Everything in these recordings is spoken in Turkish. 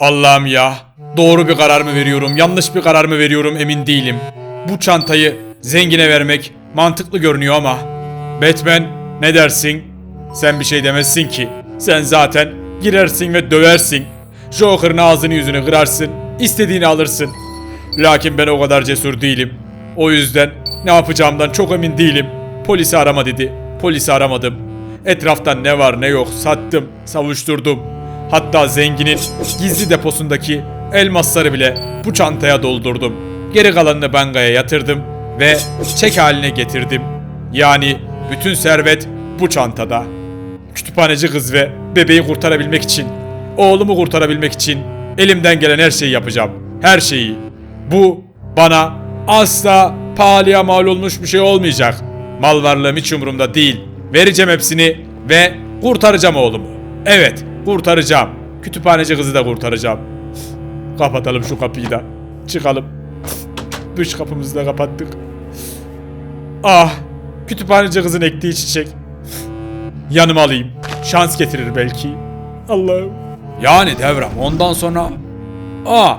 Allah'ım ya. Doğru bir karar mı veriyorum, yanlış bir karar mı veriyorum emin değilim. Bu çantayı zengine vermek mantıklı görünüyor ama. Batman ne dersin? Sen bir şey demezsin ki. Sen zaten girersin ve döversin. Joker'ın ağzını yüzünü kırarsın. istediğini alırsın. Lakin ben o kadar cesur değilim. O yüzden ne yapacağımdan çok emin değilim. Polisi arama dedi. Polisi aramadım. Etrafta ne var ne yok sattım, savuşturdum. Hatta zenginin gizli deposundaki elmasları bile bu çantaya doldurdum. Geri kalanını bankaya yatırdım ve çek haline getirdim. Yani bütün servet bu çantada. Kütüphaneci kız ve bebeği kurtarabilmek için, oğlumu kurtarabilmek için elimden gelen her şeyi yapacağım. Her şeyi. Bu bana asla pahalıya mal olmuş bir şey olmayacak. Mal varlığım hiç umurumda değil. Vereceğim hepsini ve kurtaracağım oğlumu. Evet, kurtaracağım. Kütüphaneci kızı da kurtaracağım. Kapatalım şu kapıyı da. Çıkalım. Dış kapımızı da kapattık. Ah, kütüphaneci kızın ektiği çiçek. Yanıma alayım. Şans getirir belki. Allah'ım. Yani devram ondan sonra... Aa,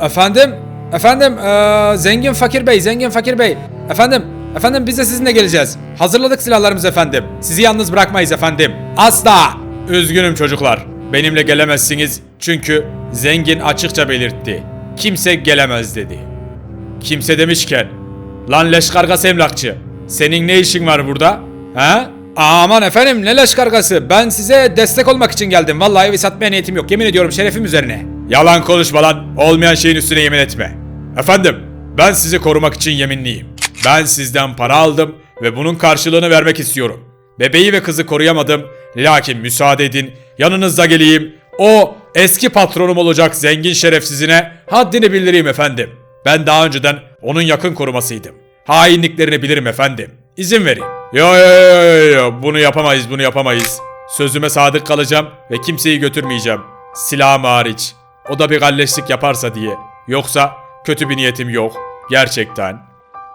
Efendim? Efendim? eee, zengin fakir bey, zengin fakir bey. Efendim? Efendim biz de sizinle geleceğiz. Hazırladık silahlarımızı efendim. Sizi yalnız bırakmayız efendim. Asla! Üzgünüm çocuklar. Benimle gelemezsiniz çünkü zengin açıkça belirtti. Kimse gelemez dedi. Kimse demişken. Lan leş kargası emlakçı. Senin ne işin var burada? He? Aman efendim ne leş kargası. Ben size destek olmak için geldim. Vallahi evi satmaya niyetim yok. Yemin ediyorum şerefim üzerine. Yalan konuşma lan. Olmayan şeyin üstüne yemin etme. Efendim ben sizi korumak için yeminliyim. Ben sizden para aldım ve bunun karşılığını vermek istiyorum. Bebeği ve kızı koruyamadım. Lakin müsaade edin yanınızda geleyim. O eski patronum olacak zengin şerefsizine haddini bildireyim efendim. Ben daha önceden onun yakın korumasıydım. Hainliklerini bilirim efendim. İzin verin. Yo yo yo yo yo bunu yapamayız bunu yapamayız. Sözüme sadık kalacağım ve kimseyi götürmeyeceğim. Silahım hariç. O da bir galleşlik yaparsa diye. Yoksa kötü bir niyetim yok. Gerçekten.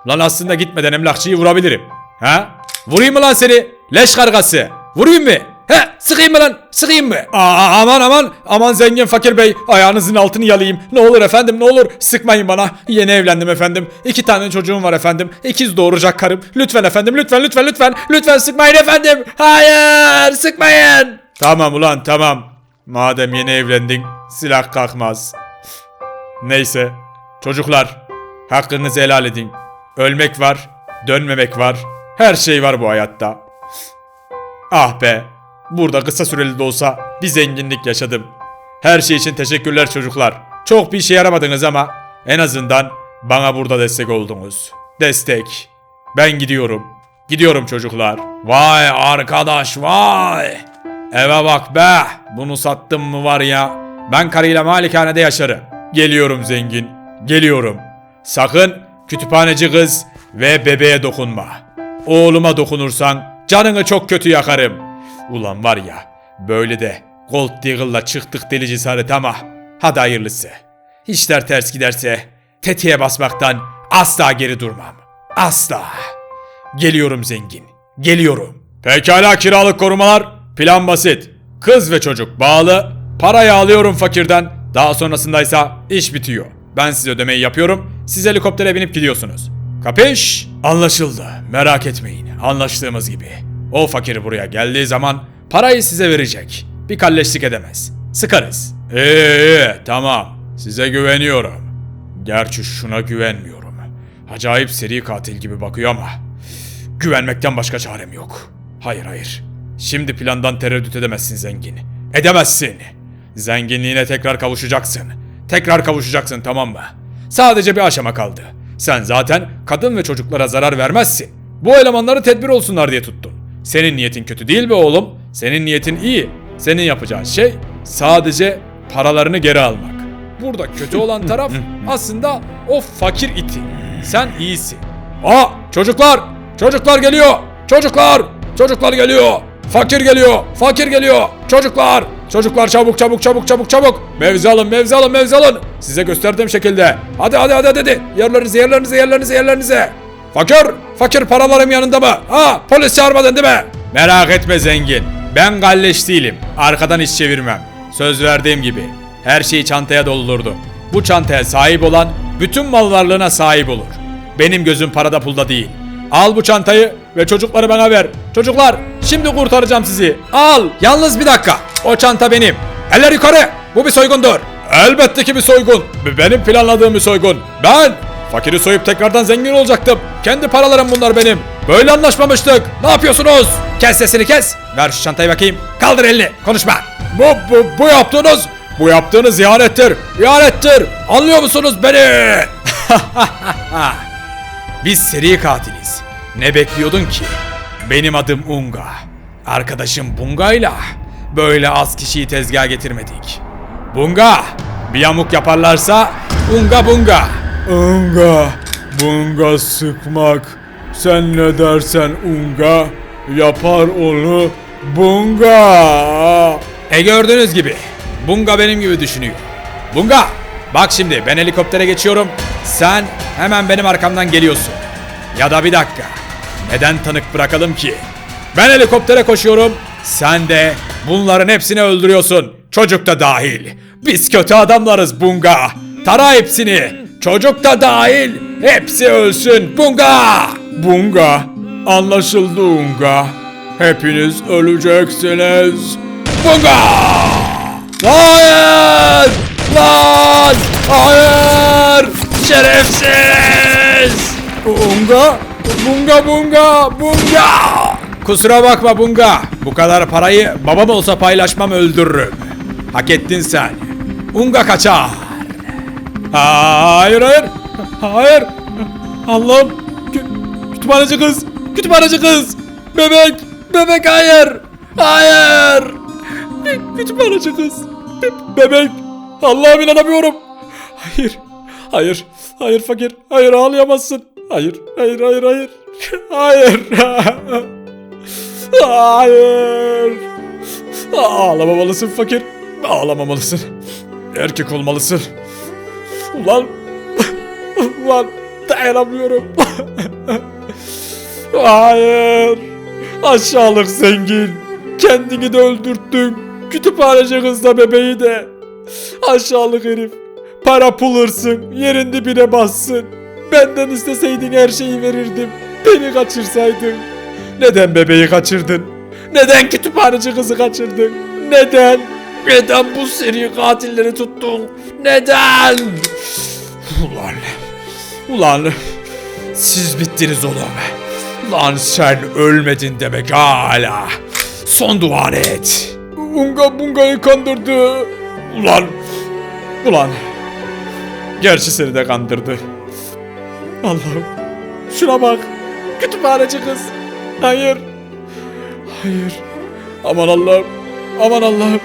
Lan aslında gitmeden emlakçıyı vurabilirim. Ha? Vurayım mı lan seni? Leş kargası. Vurayım mı? He? Sıkayım mı lan? Sıkayım mı? Aa, aman aman. Aman zengin fakir bey. Ayağınızın altını yalayayım. Ne olur efendim ne olur. Sıkmayın bana. Yeni evlendim efendim. İki tane çocuğum var efendim. İkiz doğuracak karım. Lütfen efendim lütfen lütfen lütfen. Lütfen sıkmayın efendim. Hayır sıkmayın. Tamam ulan tamam. Madem yeni evlendin silah kalkmaz. Neyse. Çocuklar hakkınızı helal edin. Ölmek var, dönmemek var. Her şey var bu hayatta. Ah be. Burada kısa süreli de olsa bir zenginlik yaşadım. Her şey için teşekkürler çocuklar. Çok bir işe yaramadınız ama en azından bana burada destek oldunuz. Destek. Ben gidiyorum. Gidiyorum çocuklar. Vay arkadaş vay. Eve bak be. Bunu sattım mı var ya. Ben karıyla malikanede yaşarım. Geliyorum zengin. Geliyorum. Sakın kütüphaneci kız ve bebeğe dokunma. Oğluma dokunursan canını çok kötü yakarım. Ulan var ya böyle de Gold Deagle'la çıktık deli cesaret ama hadi hayırlısı. İşler ters giderse tetiğe basmaktan asla geri durmam. Asla. Geliyorum zengin. Geliyorum. Pekala kiralık korumalar. Plan basit. Kız ve çocuk bağlı. Parayı alıyorum fakirden. Daha sonrasındaysa iş bitiyor. Ben size ödemeyi yapıyorum. Siz helikoptere binip gidiyorsunuz. Kapış? Anlaşıldı. Merak etmeyin. Anlaştığımız gibi. O fakir buraya geldiği zaman parayı size verecek. Bir kalleşlik edemez. Sıkarız. İyi iyi tamam. Size güveniyorum. Gerçi şuna güvenmiyorum. Acayip seri katil gibi bakıyor ama güvenmekten başka çarem yok. Hayır hayır. Şimdi plandan tereddüt edemezsin zengin. Edemezsin. Zenginliğine tekrar kavuşacaksın. Tekrar kavuşacaksın tamam mı? Sadece bir aşama kaldı. Sen zaten kadın ve çocuklara zarar vermezsin. Bu elemanları tedbir olsunlar diye tuttun. Senin niyetin kötü değil be oğlum. Senin niyetin iyi. Senin yapacağın şey sadece paralarını geri almak. Burada kötü olan taraf aslında o fakir iti. Sen iyisin. Aa çocuklar! Çocuklar geliyor! Çocuklar! Çocuklar geliyor! Fakir geliyor! Fakir geliyor! Çocuklar! Çocuklar çabuk çabuk çabuk çabuk çabuk! Mevzi alın mevzi alın mevzi alın! Size gösterdiğim şekilde. Hadi hadi hadi hadi! Yerlerinize yerlerinize yerlerinize yerlerinize! Fakir! Fakir paralarım yanında mı? Ha polis çağırmadın değil mi? Merak etme zengin. Ben galleş değilim. Arkadan iş çevirmem. Söz verdiğim gibi. her şey çantaya dolulurdu. Bu çantaya sahip olan bütün mal varlığına sahip olur. Benim gözüm parada pulda değil. Al bu çantayı ve çocukları bana ver. Çocuklar şimdi kurtaracağım sizi. Al. Yalnız bir dakika. O çanta benim. Eller yukarı. Bu bir soygundur. Elbette ki bir soygun. Benim planladığım bir soygun. Ben fakiri soyup tekrardan zengin olacaktım. Kendi paralarım bunlar benim. Böyle anlaşmamıştık. Ne yapıyorsunuz? Kes sesini kes. Ver şu çantayı bakayım. Kaldır elini. Konuşma. Bu, bu, bu yaptığınız, bu yaptığınız ihanettir. İhanettir. Anlıyor musunuz beni? Biz seri katiliz. Ne bekliyordun ki? Benim adım Unga. Arkadaşım Bunga'yla böyle az kişiyi tezgaha getirmedik. Bunga! Bir yamuk yaparlarsa Unga Bunga! Unga! Bunga sıkmak. Sen ne dersen Unga? Yapar onu Bunga! E gördüğünüz gibi Bunga benim gibi düşünüyor. Bunga! Bak şimdi ben helikoptere geçiyorum. Sen hemen benim arkamdan geliyorsun. Ya da bir dakika. Neden tanık bırakalım ki? Ben helikoptere koşuyorum. Sen de bunların hepsini öldürüyorsun. Çocuk da dahil. Biz kötü adamlarız Bunga. Tara hepsini. Çocuk da dahil. Hepsi ölsün Bunga. Bunga. Anlaşıldı Unga. Hepiniz öleceksiniz. Bunga. Hayır! Lan! Hayır! Şerefsiz! Bunga! Bunga bunga! Bunga! Kusura bakma Bunga. Bu kadar parayı babam olsa paylaşmam öldürürüm. Hak ettin sen. Unga kaçar. Hayır hayır. Hayır. Allah'ım. Kü- kütüphaneci kız. Kütüphaneci kız. Bebek. Bebek hayır. Hayır. Kütüphaneci kız. Be- bebek. Allah'ım inanamıyorum. Hayır. Hayır. Hayır fakir. Hayır ağlayamazsın. Hayır. Hayır hayır hayır. Hayır. Hayır. Ağlamamalısın fakir. Ağlamamalısın. Erkek olmalısın. Ulan. Ulan dayanamıyorum. Hayır. Aşağılık zengin. Kendini de öldürttün. Kütüphaneci kızla bebeği de. Aşağılık herif. Para pul hırsın. Yerin dibine bassın. Benden isteseydin her şeyi verirdim. Beni kaçırsaydın. Neden bebeği kaçırdın? Neden kütüphaneci kızı kaçırdın? Neden? Neden bu seri katilleri tuttun? Neden? Ulan. Ulan. Siz bittiniz oğlum. Lan sen ölmedin demek hala. Son duanı et. Unga bungayı kandırdı. Ulan. Ulan. Gerçi seni de kandırdı. Allah'ım. Şuna bak. Kütüphaneci kız. Hayır. Hayır. Aman Allah'ım. Aman Allah'ım.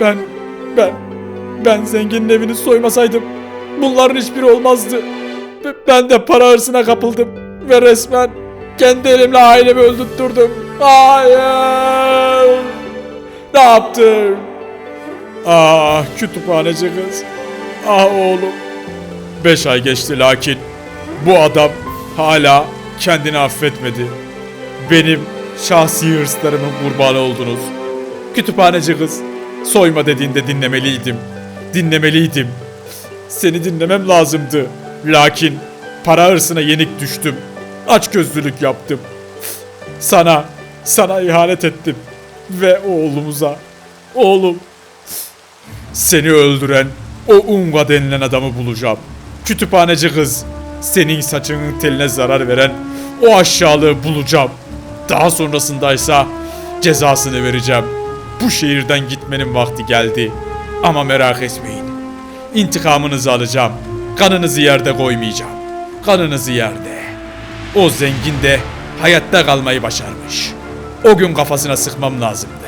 Ben, ben, ben zenginin evini soymasaydım bunların hiçbiri olmazdı. Ben de para hırsına kapıldım ve resmen kendi elimle ailemi öldürttürdüm. Hayır. Ne yaptım? Ah kütüphaneci kız. Ah oğlum. Beş ay geçti lakin bu adam hala kendini affetmedi. Benim şahsi hırslarımın kurbanı oldunuz. Kütüphaneci kız, soyma dediğinde dinlemeliydim. Dinlemeliydim. Seni dinlemem lazımdı. Lakin para hırsına yenik düştüm. Açgözlülük yaptım. Sana, sana ihanet ettim. Ve oğlumuza, oğlum, seni öldüren o Unga denilen adamı bulacağım. Kütüphaneci kız, senin saçının teline zarar veren o aşağılığı bulacağım. Daha sonrasındaysa cezasını vereceğim. Bu şehirden gitmenin vakti geldi. Ama merak etmeyin. İntikamınızı alacağım. Kanınızı yerde koymayacağım. Kanınızı yerde. O zengin de hayatta kalmayı başarmış. O gün kafasına sıkmam lazımdı.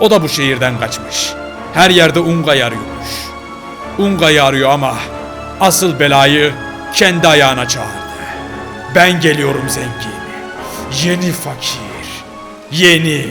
O da bu şehirden kaçmış. Her yerde Unga'yı arıyormuş. Unga'yı arıyor ama asıl belayı kendi ayağına çağırdı. Ben geliyorum zengin. Yeni fakir. Yeni.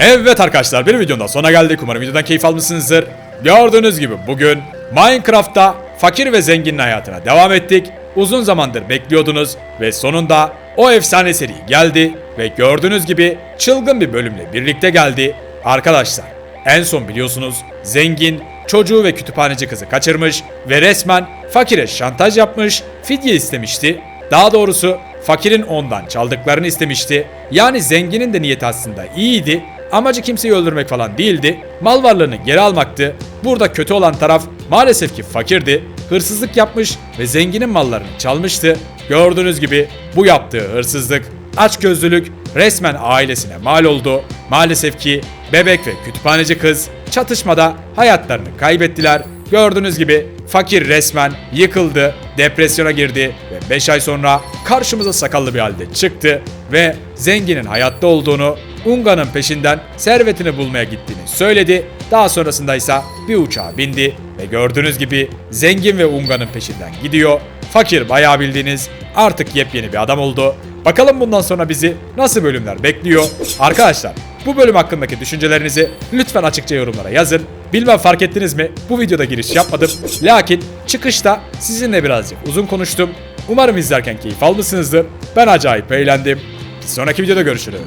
Evet arkadaşlar bir videonun da sonuna geldik. Umarım videodan keyif almışsınızdır. Gördüğünüz gibi bugün Minecraft'ta fakir ve zenginin hayatına devam ettik. Uzun zamandır bekliyordunuz ve sonunda o efsane seri geldi ve gördüğünüz gibi çılgın bir bölümle birlikte geldi. Arkadaşlar En son biliyorsunuz zengin çocuğu ve kütüphaneci kızı kaçırmış ve resmen fakire şantaj yapmış, fidye istemişti. Daha doğrusu fakirin ondan çaldıklarını istemişti. Yani zenginin de niyeti aslında iyiydi. Amacı kimseyi öldürmek falan değildi. Mal varlığını geri almaktı. Burada kötü olan taraf maalesef ki fakirdi. Hırsızlık yapmış ve zenginin mallarını çalmıştı. Gördüğünüz gibi bu yaptığı hırsızlık, açgözlülük resmen ailesine mal oldu. Maalesef ki bebek ve kütüphaneci kız çatışmada hayatlarını kaybettiler. Gördüğünüz gibi fakir resmen yıkıldı, depresyona girdi ve 5 ay sonra karşımıza sakallı bir halde çıktı ve zenginin hayatta olduğunu, Unga'nın peşinden servetini bulmaya gittiğini söyledi. Daha sonrasında ise bir uçağa bindi ve gördüğünüz gibi zengin ve Unga'nın peşinden gidiyor. Fakir bayağı bildiğiniz artık yepyeni bir adam oldu. Bakalım bundan sonra bizi nasıl bölümler bekliyor. Arkadaşlar bu bölüm hakkındaki düşüncelerinizi lütfen açıkça yorumlara yazın. Bilmem fark ettiniz mi? Bu videoda giriş yapmadım. Lakin çıkışta sizinle birazcık uzun konuştum. Umarım izlerken keyif almışsınızdır. Ben acayip eğlendim. Bir sonraki videoda görüşürüz.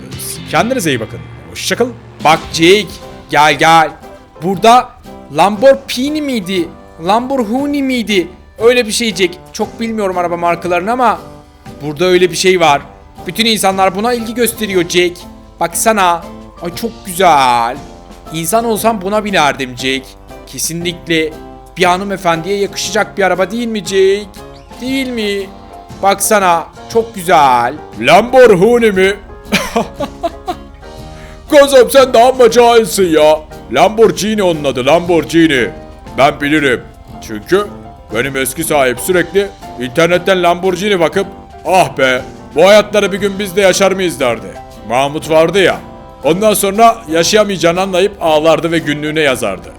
Kendinize iyi bakın. Hoşçakalın. Bak Jake gel gel. Burada Lamborghini miydi? Lamborghini miydi? Öyle bir şey Jake. Çok bilmiyorum araba markalarını ama burada öyle bir şey var. Bütün insanlar buna ilgi gösteriyor Jake. Baksana. Ay çok güzel. İnsan olsam buna binerdim Jake. Kesinlikle bir hanımefendiye yakışacak bir araba değil mi Jake? Değil mi? Baksana çok güzel. Lamborghini mi? Kızım sen daha mı cahilsin ya? Lamborghini onun adı Lamborghini. Ben bilirim. Çünkü benim eski sahip sürekli internetten Lamborghini bakıp ah be bu hayatları bir gün biz de yaşar mıyız derdi. Mahmut vardı ya. Ondan sonra yaşayamayacağını anlayıp ağlardı ve günlüğüne yazardı.